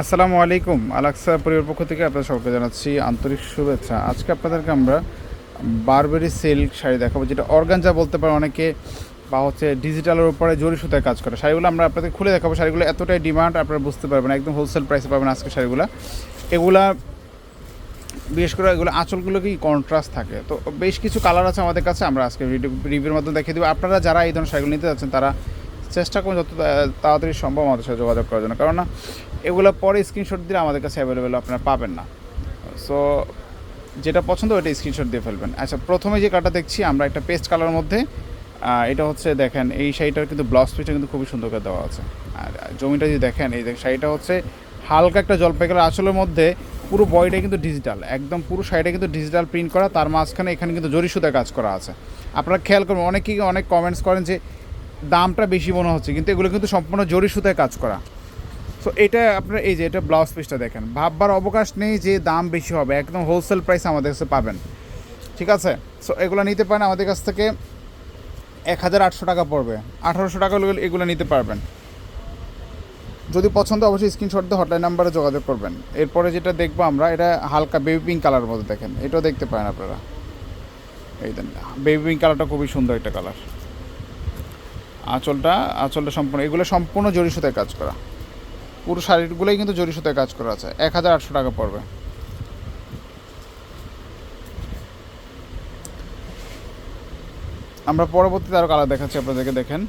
আসসালামু আলাইকুম, আলাক্সা পরিবার পক্ষ থেকে আপনাদের সকলকে জানাচ্ছি আন্তরিক শুভেচ্ছা। আজকে আপনাদেরকে আমরা বারবেরি সিল্ক শাড়ি দেখাবো, যেটা অর্গানজা বলতে পারে অনেকে, বা হচ্ছে ডিজিটালের উপরে জরি সুতায় কাজ করে। শাড়িগুলো আমরা আপনাদের খুলে দেখাবো, শাড়িগুলো এতটাই ডিমান্ড, আপনারা বুঝতে পারবেন, একদম হোলসেল প্রাইসে পাবেন আজকে শাড়িগুলো। এগুলা, বিশেষ করে এগুলো আঁচলগুলো কি কন্ট্রাস্ট থাকে? তো বেশ কিছু কালার আছে আমাদের কাছে, আমরা আজকে রিভিউর মাধ্যমে দেখিয়ে দেবো। আপনারা যারা এই ধরনের শাড়িগুলো নিতে যাচ্ছেন, তারা চেষ্টা করুন যত তাড়াতাড়ি সম্ভব আমাদের সাথে যোগাযোগ করার জন্য। কারণ না এগুলো পরে স্ক্রিনশট দিলে আমাদের কাছে অ্যাভেলেবেল আপনারা পাবেন না। সো যেটা পছন্দ ওটা স্ক্রিনশট দিয়ে ফেলবেন। আচ্ছা প্রথমে যে কাটা দেখছি, আমরা একটা পেস্ট কালার মধ্যে এটা হচ্ছে দেখেন, এই শাড়িটার কিন্তু ব্লাউজ পিসটা কিন্তু খুবই সুন্দর করে দেওয়া আছে। আর জমিটা যদি দেখেন, এই শাড়িটা হচ্ছে হালকা একটা জলপাই কালার আঁচলের মধ্যে, পুরো বডিটা কিন্তু ডিজিটাল একদম পুরো শাড়িটা কিন্তু ডিজিটাল প্রিন্ট করা, তার মাঝখানে এখানে কিন্তু জরি সুতায় কাজ করা আছে। আপনারা খেয়াল করবেন, অনেকেই অনেক কমেন্টস করেন যে দামটা বেশি মনে হচ্ছে, কিন্তু এগুলো কিন্তু সম্পূর্ণ জরি সুতায় কাজ করা। সো এটা আপনার, এই যে এটা ব্লাউজ পিসটা দেখেন। ভাববার অবকাশ নেই যে দাম বেশি হবে, একদম হোলসেল প্রাইস আমাদের কাছে পাবেন। ঠিক আছে? সো এগুলো নিতে পারেন, আমাদের কাছ থেকে এক হাজার আটশো টাকা পড়বে। আঠারোশো টাকা এগুলো নিতে পারবেন। যদি পছন্দ অবশ্যই স্ক্রিনশট দিয়ে হটলাইন নাম্বারে যোগাযোগ করবেন। এরপরে যেটা দেখব আমরা, এটা হালকা বেবি পিঙ্ক কালার মধ্যে দেখেন। এটাও দেখতে পারেন আপনারা। এই দেন বেবি পিঙ্ক কালারটা খুবই সুন্দর একটা কালার আঁচলটা আঁচলটা সম্পূর্ণ, এগুলো সম্পূর্ণ জরি সুতায় কাজ করা। পুরো শাড়িগুলোই কিন্তু জরি সুতায় কাজ করা আছে। এক হাজার আটশো টাকা পড়বে। আমরা পরবর্তীতে আরও কালার দেখাচ্ছি, আপনাদেরকে দেখেন।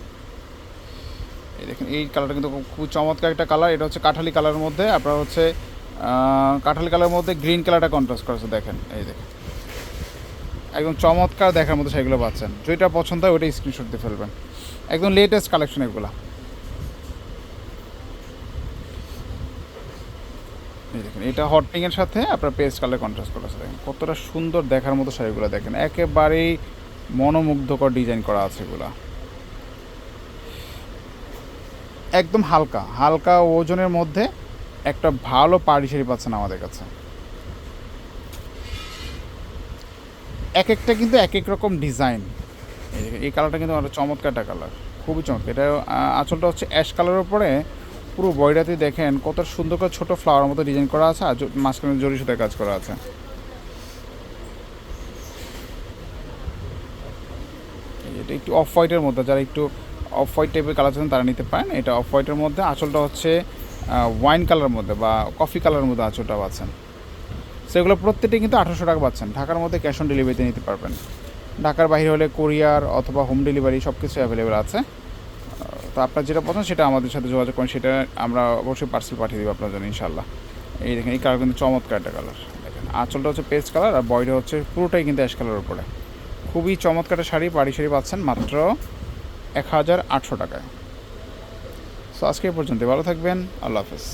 এই দেখেন, এই কালারটা কিন্তু খুব- চমৎকার একটা কালার এটা হচ্ছে কাঠালি কালারের মধ্যে, আপনার হচ্ছে কাঠালি কালারের মধ্যে গ্রিন কালারটা কন্ট্রাস্ট করেছে দেখেন। এই দেখেন। একদম চমৎকার দেখার মতো সেগুলো পাচ্ছেন। যেটা পছন্দ হয় ওইটা স্ক্রিনশট দিয়ে ফেলবেন। একদম লেটেস্ট কালেকশন এগুলো। দেখেন, এটা হট পিঙ্কের সাথে আপনার পেস্ট কালার কন্ট্রাস্ট করা আছে। দেখেন, কতটা সুন্দর দেখার মতো শাড়িগুলো দেখেন। একেবারেই মনোমুগ্ধকর ডিজাইন করা আছে এগুলা। একদম হালকা হালকা ওজনের মধ্যে একটা ভালো পাড়ি শাড়ি পাচ্ছেন আমাদের কাছে। এক একটা কিন্তু এক এক রকম ডিজাইন এই কালারটা কিন্তু একটা চমৎকার একটা কালার, খুবই চমৎকার। এটা আঁচলটা হচ্ছে অ্যাশ কালারের উপরে। পুরো বডিটাতে দেখেন কত সুন্দর করে ছোটো ফ্লাওয়ার মতো ডিজাইন করা আছে আর মাঝখানে জরি সুতায় কাজ করা আছে। এটা একটু অফ হোয়াইটের মধ্যে, যারা একটু অফ হোয়াইট টাইপের কালার চান তারা নিতে পারেন। এটা অফ হোয়াইটের মধ্যে, আঁচলটা হচ্ছে ওয়াইন কালারের মধ্যে বা কফি কালারের মধ্যে আঁচলটা পাচ্ছেন। সেগুলো প্রত্যেকটি কিন্তু আঠারোশো টাকা পাচ্ছেন। ঢাকার মধ্যে ক্যাশ অন ডেলিভারিতে নিতে পারবেন। ঢাকার বাইরে হলে কোরিয়ার অথবা হোম ডেলিভারি সব কিছু অ্যাভেলেবেল আছে তো আপনার যেটা পছন্দ সেটা আমাদের সাথে যোগাযোগ করেন, সেটা আমরা অবশ্যই পার্সেল পাঠিয়ে দেবো আপনার জন্য ইনশাল্লাহ এই দেখেন, এই কালার কিন্তু চমৎকার একটা কালার দেখেন, আঁচলটা হচ্ছে পেস্ট কালার আর বয়টা হচ্ছে পুরোটাই কিন্তু অ্যাশ কালারের উপরে। খুবই চমৎকার শাড়ি, বাড়ি শাড়ি পাচ্ছেন মাত্র এক হাজার আটশো টাকায়। সো আজকে পর্যন্ত ভালো থাকবেন। আল্লাহ হাফেজ।